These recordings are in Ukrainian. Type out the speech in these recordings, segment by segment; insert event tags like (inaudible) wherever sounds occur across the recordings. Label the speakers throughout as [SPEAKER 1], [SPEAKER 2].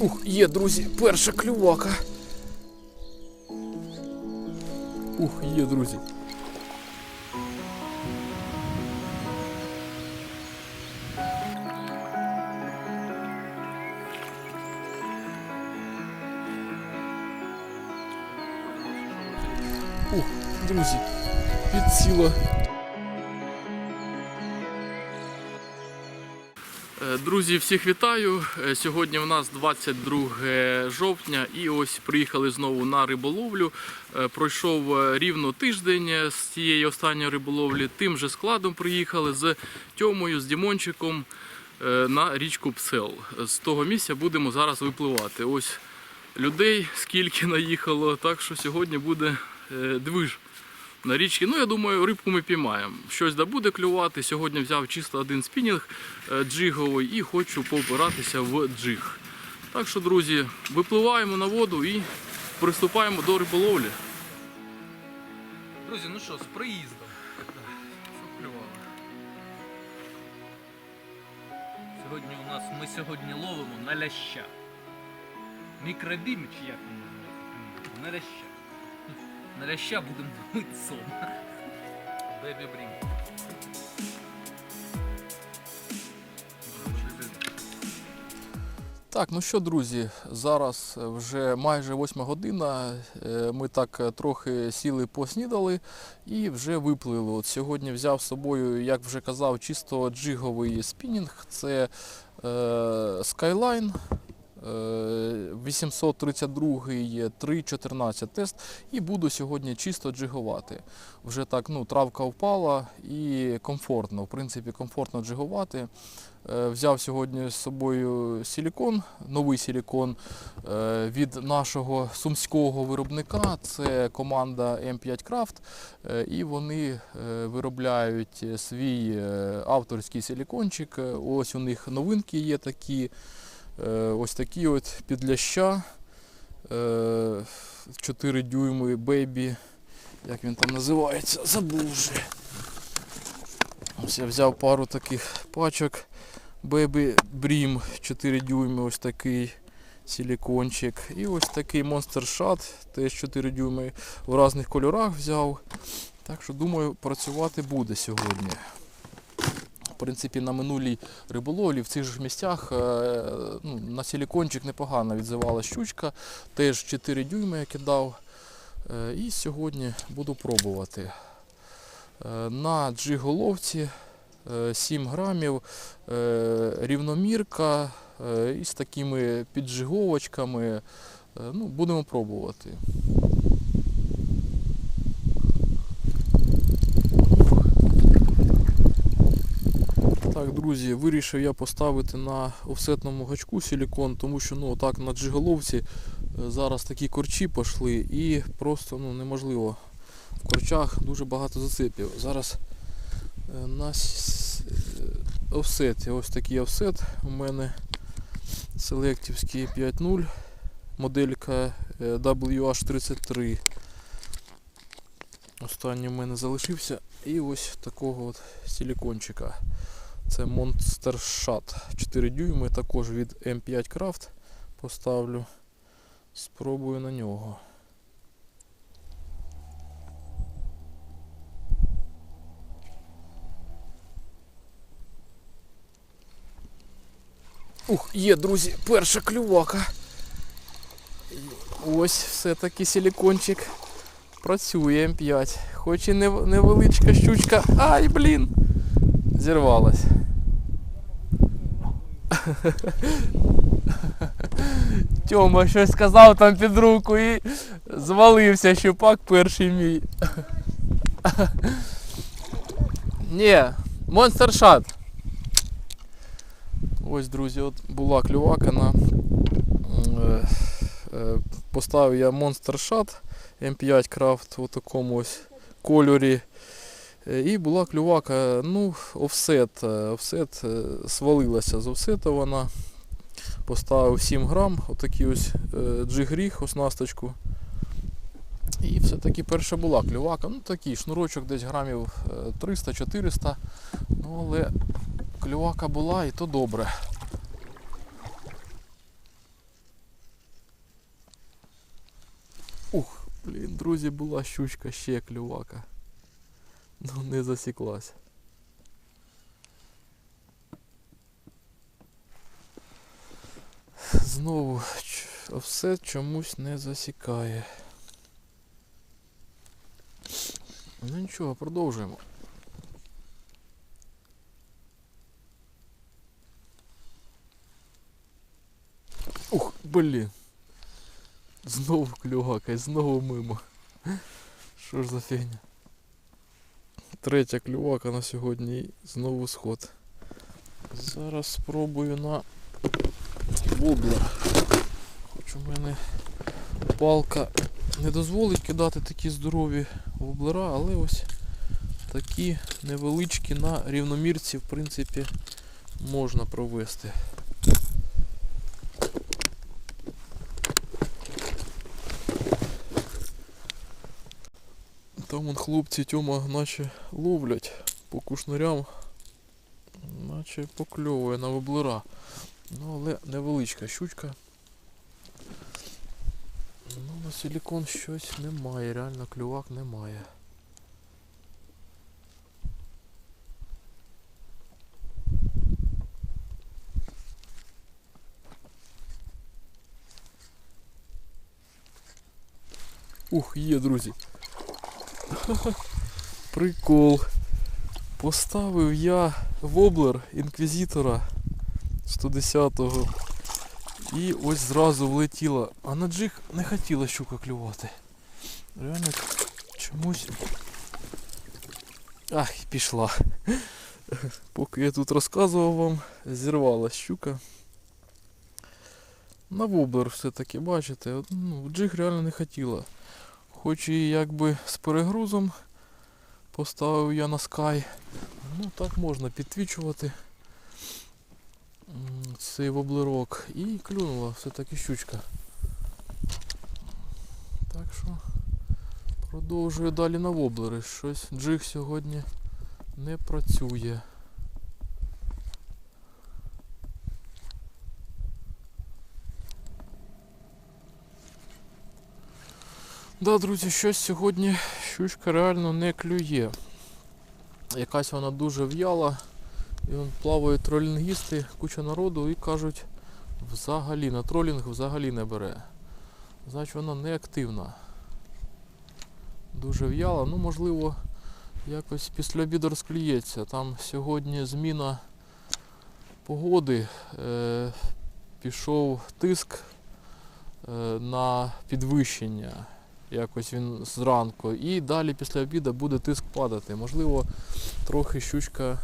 [SPEAKER 1] Ух, є, друзі, перша клювака. Ух, є, друзі. Ух, друзі, підсіла. Друзі, всіх вітаю. Е, Сьогодні в нас 22 жовтня і ось приїхали знову на риболовлю. Е, Пройшов е, рівно тиждень з цієї останньої риболовлі. Тим же складом приїхали з Тьомою, з Дімончиком на річку Псел. З того місця будемо зараз випливати. Ось людей скільки наїхало, так що сьогодні буде движ на річці. Ну, я думаю, рибку ми піймаємо. Щось да буде клювати. Сьогодні взяв чисто один спінінг е, джиговий і хочу побиратися в джиг. Так що, друзі, випливаємо на воду і приступаємо до риболовлі.
[SPEAKER 2] Друзі, ну що, з приїздом. Сьогодні у нас ми сьогодні ловимо на ляща. Чи як він називається? На ляща. На ляща будемо ловити сон. Бебі брім.
[SPEAKER 1] Так, ну що, друзі, зараз вже майже 8 година. Е, Ми так е, трохи сіли, поснідали і вже виплили. От сьогодні взяв з собою, як вже казав, чисто джиговий спінінг. Це е, Skyline. Е, 832 3.14 тест і буду сьогодні чисто джигувати. Вже так ну, травка впала і комфортно. В принципі, комфортно джигувати. Е, Взяв сьогодні з собою силікон, новий силікон е, від нашого сумського виробника. Це команда M5 Craft. Е, І вони е, виробляють свій е, авторський силікончик. Е, Ось у них новинки є такі. Е, Ось такі от підляща. е, 4 дюйми бейбі. Як він там називається? Забув вже. Ось я взяв пару таких пачок. Baby Brim 4 дюйми, ось такий силікончик. І ось такий Monster Shot, теж 4 дюйми в різних кольорах взяв. Так що думаю, працювати буде сьогодні. Принципі, на минулій риболовлі в цих же місцях е, ну, на силікончик непогано відзивала щучка. Теж 4 дюйми я кидав. Е, І сьогодні буду пробувати. Е, На джиголовці е, 7 грамів, рівномірка із такими піджиговочками. Ну, будемо пробувати. Так, друзі, вирішив я поставити на офсетному гачку силікон, тому що ну, так на джиголовці е, зараз такі корчі пішли і просто ну, неможливо. В корчах дуже багато зацепів. Зараз е, на е, офсеті, ось такий офсет у мене селектівський 5.0, моделька е, WH33. Останній в мене залишився. І ось такого от силікончика. Це Monster Shot 4 дюйми, також від M5 Craft поставлю. Спробую на нього. Ух, є, друзі, перша клювака. Ось все-таки силікончик. Працює М5. Хоч і невеличка щучка. Ай, блін! Зірвалась. Тьома щось сказав там під руку і звалився щупак перший мій. Ні, монстр шат. Ось, друзі, от була клювака на. е, е, Поставив я Monster Shot M5 Craft у такому ось кольорі. І була клювака, ну, офсет. Е, офсет е, свалилася з офсета вона. Поставив 7 грам, отакий ось е, джигріх, оснасточку. І все-таки перша була клювака. Ну такий шнурочок десь грамів 300-400. Ну, Але клювака була і то добре. Ух, блін, друзі, була щучка ще клювака. Ну не засіклась. Знову все чомусь не засікає. Ну нічого, продовжуємо. Ух, блін. Знову клювака і знову мимо. Що ж за фігня? Третя клювака на сьогодні знову сход. Зараз спробую на воблер. Хоч у мене палка не дозволить кидати такі здорові воблера, але ось такі невеличкі на рівномірці, в принципі, можна провести. Там хлопці Тьома наче ловлять по кушнарям, наче покльовує на воблера. Ну, але невеличка щучка. Ну, на силікон щось немає, реально клювак немає. Ух, є, друзі. (laughs) Прикол. Поставив я воблер інквізитора 110-го. І ось зразу влетіла. А на джиг не хотіла щука клювати. Реально чомусь. Ах, пішла. (laughs) Поки я тут розказував вам, зірвала щука. На воблер все-таки, бачите, ну, джиг реально не хотіла. Хоч і якби з перегрузом поставив я на Sky. Ну так можна підтвічувати цей воблерок. І клюнула все-таки щучка. Так що продовжую далі на воблери. Щось джиг сьогодні не працює. Да, друзі, щось сьогодні щучка реально не клює. Якась вона дуже в'яла. І вон плавають тролінгісти, куча народу і кажуть, взагалі на тролінг взагалі не бере. Значить вона не активна. Дуже в'яла. Ну можливо якось після обіду розклюється. Там сьогодні зміна погоди. Е, пішов тиск е, на підвищення. Якось він зранку. І далі після обіду буде тиск падати. Можливо, трохи щучка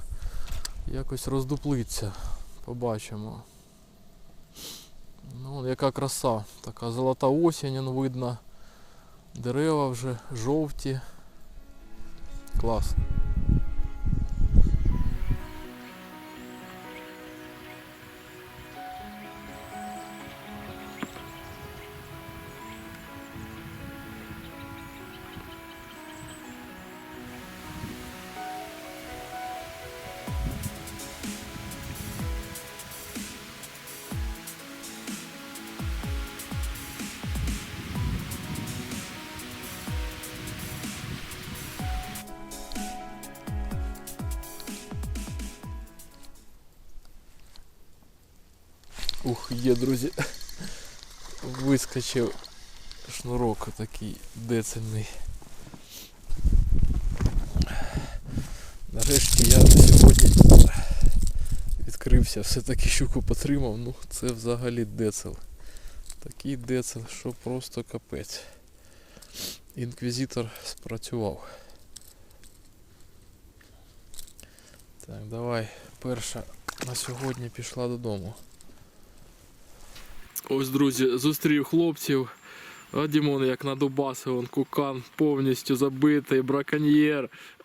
[SPEAKER 1] якось роздуплиться. Побачимо. Ну, яка краса. Така золота осінь видно. Дерева вже жовті. Клас. Ух, є, друзі. Вискочив шнурок такий децельний. Нарешті я сьогодні відкрився, все-таки щуку потримав, ну це взагалі децел. Такий децел, що просто капець. Інквізитор спрацював. Так, давай, перша на сьогодні пішла додому. Ось, друзі, зустрів хлопців. А Дімон як надубасив, он кукан повністю забитий, браконьєр. (laughs)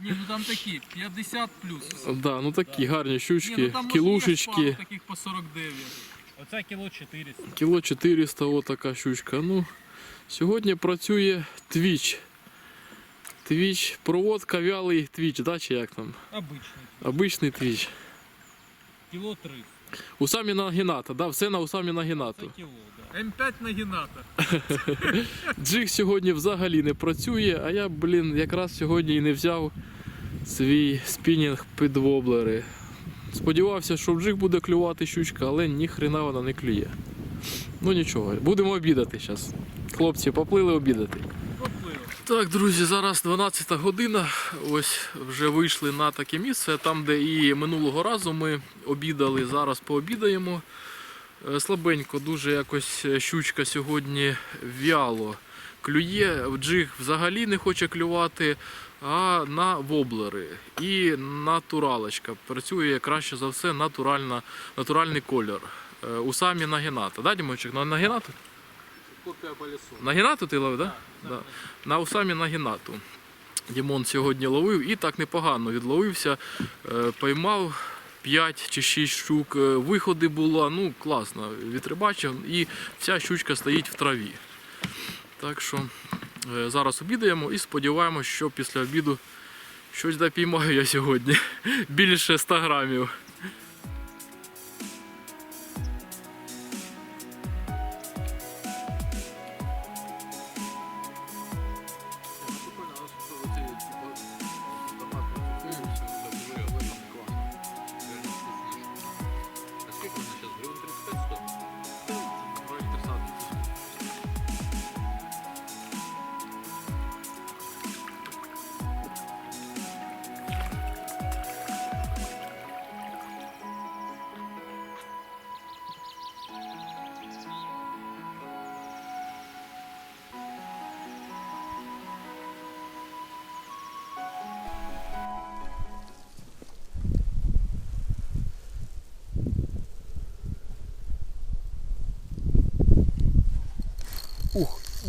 [SPEAKER 2] Ні, ну там такі, 50 плюс.
[SPEAKER 1] Да, ну такі гарні
[SPEAKER 2] Ні,
[SPEAKER 1] щучки,
[SPEAKER 2] ну там може є пару
[SPEAKER 1] кілушечки.
[SPEAKER 2] таких по 49.
[SPEAKER 3] Оце кіло 400.
[SPEAKER 1] Кіло 400, отака щучка. Ну, сьогодні працює твіч. Твіч, проводка вялий твіч, да, чи як там?
[SPEAKER 2] Обичний.
[SPEAKER 1] Обичний твіч.
[SPEAKER 2] Кіло 3.
[SPEAKER 1] Усамі нагіната, да, все на усамі нагінату.
[SPEAKER 3] Це.
[SPEAKER 2] М5 нагінатор. (laughs)
[SPEAKER 1] Джиг сьогодні взагалі не працює, а я, блін, якраз сьогодні і не взяв свій спінінг під воблери. Сподівався, що джиг буде клювати щучка, але ні хрена вона не клює. Ну нічого, будемо обідати зараз. Хлопці поплили обідати. Так, друзі, зараз 12 година. Ось вже вийшли на таке місце, там, де і минулого разу ми обідали. Зараз пообідаємо. Е, Слабенько, дуже якось щучка сьогодні вяло клює. Джиг взагалі не хоче клювати, а на воблери і натуралочка. Працює краще за все натуральна, натуральний кольор. Е, У самі нагіната. Да, Дімочек, на нагінату?
[SPEAKER 2] Копія по лісу.
[SPEAKER 1] Нагінату ти ловив, так? Да?
[SPEAKER 2] Да.
[SPEAKER 1] Да. На усамі нагінату. Дімон сьогодні ловив і так непогано відловився. Е, Поймав 5 чи 6 штук. Е, Виходи було, ну класно, відрибачив, і вся щучка стоїть в траві. Так що е, зараз обідаємо і сподіваємось, що після обіду щось допіймаю я сьогодні. (laughs) Більше 100 грамів.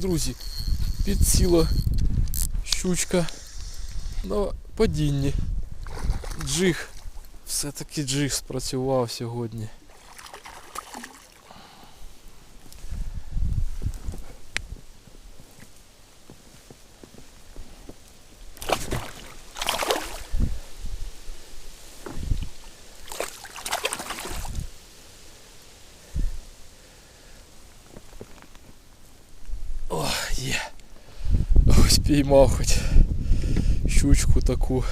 [SPEAKER 1] Друзі, підсіла щучка на падінні. Джиг. Все-таки джиг спрацював сьогодні. О, є. Ось піймав хоч щучку таку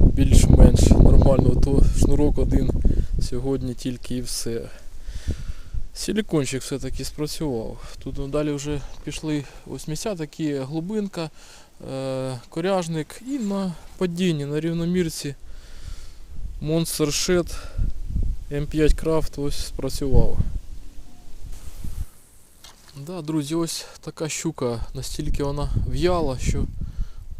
[SPEAKER 1] більш-менш нормальну, то шнурок один сьогодні тільки і все. Силікончик все-таки спрацював. Тут ну, далі вже пішли ось місця такі глибинка, е, коряжник і на падінні, на рівномірці Shed M5 Craft ось спрацював. Да, друзі, ось така щука, настільки вона в'яла, що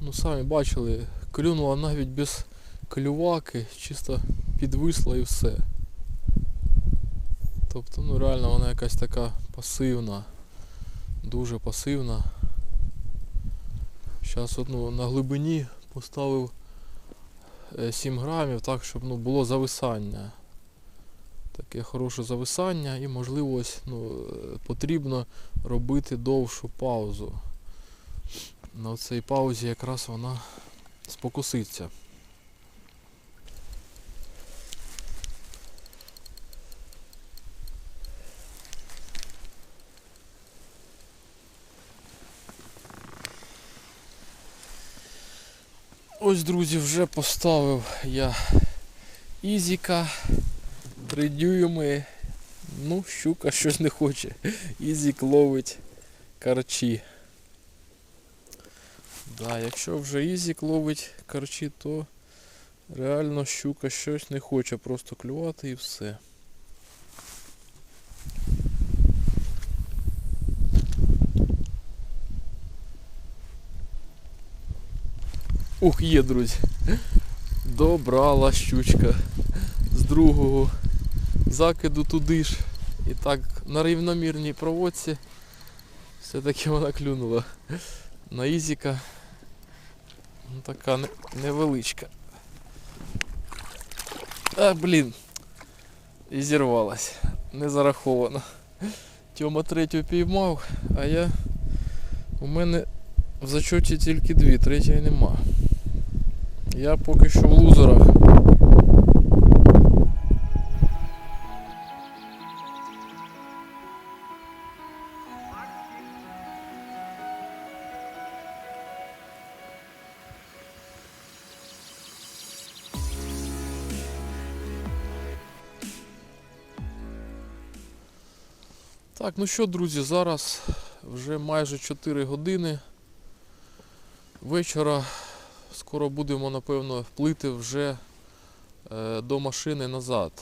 [SPEAKER 1] ну самі бачили, клюнула навіть без клюваки, чисто підвисла і все. Тобто, ну реально вона якась така пасивна, дуже пасивна. Зараз ну, на глибині поставив е, 7 грамів, так, щоб ну, було зависання. Таке хороше зависання і можливо ну, е, потрібно робити довшу паузу. На цій паузі якраз вона спокуситься. Ось, друзі, вже поставив я Ізіка. Три дюйми. Ну, щука щось не хоче. Ізік ловить карчі. Да, якщо вже Ізік ловить карчі, то реально щука щось не хоче просто клювати і все. Ух, є, друзі. Добрала щучка з другого закиду туди ж. І так на рівномірній проводці все-таки вона клюнула на Ізіка. Ну, така невеличка. А, блін. І зірвалась. Не зараховано. Тьома третю піймав, а я. У мене в зачоті тільки дві, третьої нема. Я поки що в лузерах. Так, ну що, друзі, зараз вже майже 4 години вечора. Скоро будемо, напевно, плити вже е, до машини назад.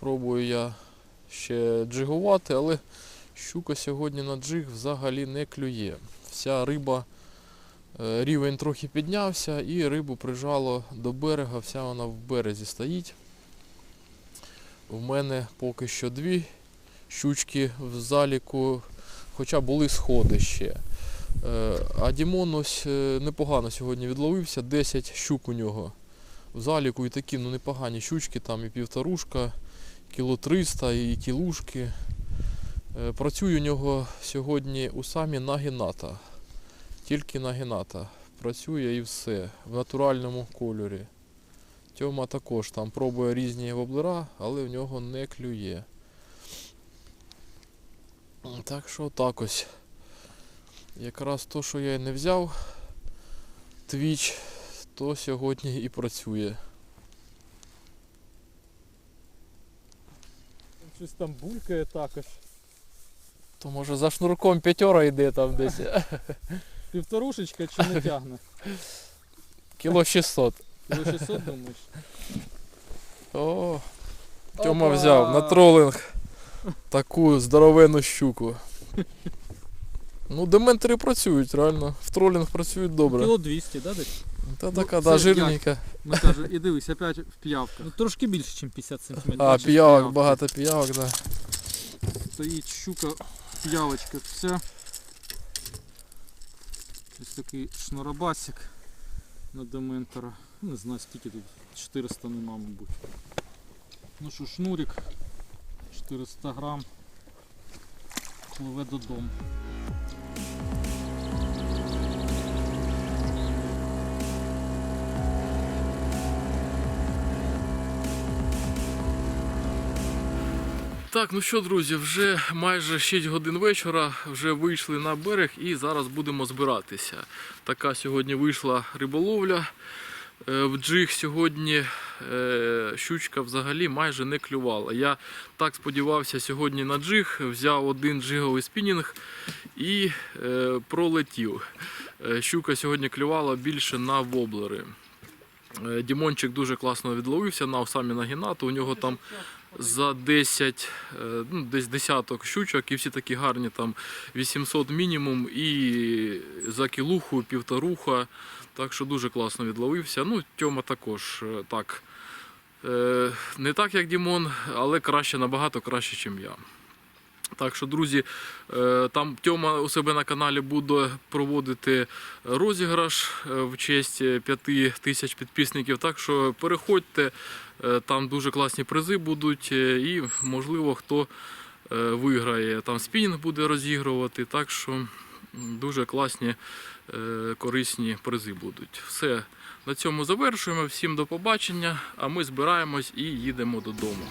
[SPEAKER 1] Пробую я ще джигувати, але щука сьогодні на джиг взагалі не клює. Вся риба, е, рівень трохи піднявся і рибу прижало до берега, вся вона в березі стоїть. В мене поки що дві щучки в заліку, хоча були сходи ще. Е, А Дімон ось е, непогано сьогодні відловився, 10 щук у нього в заліку і такі ну, непогані щучки, там і півторушка, кіло 300, і кілушки. Е, Працюю у нього сьогодні у самі нагіната. Тільки нагіната. Працює і все в натуральному кольорі. Тьома також там пробує різні воблера, але в нього не клює. Так що так ось. Якраз то, що я і не взяв твіч, то сьогодні і працює.
[SPEAKER 3] Щось там булькає також.
[SPEAKER 1] То може за шнурком п'ятьора йде там десь. (laughs)
[SPEAKER 3] Півторушечка чи не тягне? (laughs)
[SPEAKER 1] Кіло 600.
[SPEAKER 3] Кіло 600 думаєш?
[SPEAKER 1] О, Тьома
[SPEAKER 3] Опа!
[SPEAKER 1] взяв на тролинг таку здоровенну щуку. Ну, дементори працюють, реально. В тролінг працюють добре.
[SPEAKER 3] Кіло 200, да, десь?
[SPEAKER 1] Та
[SPEAKER 4] Ну,
[SPEAKER 1] така, да, жирненька.
[SPEAKER 4] Ми каже, і дивись, опять в п'явках.
[SPEAKER 3] Ну трошки більше, ніж 50 см.
[SPEAKER 1] А,
[SPEAKER 4] бачиш, піявки.
[SPEAKER 1] багато піявок, да.
[SPEAKER 4] Стоїть щука в п'явочках вся. Ось такий шнурабасик на дементора. Ну, Не знаю скільки тут. 400 нема, мабуть. Ну що, шнурик 400 грам. Пливе додому.
[SPEAKER 1] Так, ну що, друзі, вже майже 6 годин вечора, вже вийшли на берег і зараз будемо збиратися. Така сьогодні вийшла риболовля. Е, В джиг сьогодні е, щучка взагалі майже не клювала. Я так сподівався сьогодні на джиг, взяв один джиговий спінінг і е, пролетів. Щука сьогодні клювала більше на воблери. Дімончик дуже класно відловився на самі нагінату. У нього там за 10, е, ну, десь десяток щучок, і всі такі гарні, там 800 мінімум, і за кілуху, півторуха. Так що дуже класно відловився. Ну, Тьома також е, так. Е, Не так, як Дімон, але краще, набагато краще, ніж я. Так що, друзі, там Тьома у себе на каналі буде проводити розіграш в честь 5 тисяч підписників. Так що переходьте, там дуже класні призи будуть, е, і можливо хто е, виграє. Там спінінг буде розігрувати. Так що дуже класні е, корисні призи будуть. Все, на цьому завершуємо. Всім до побачення, а ми збираємось і їдемо додому.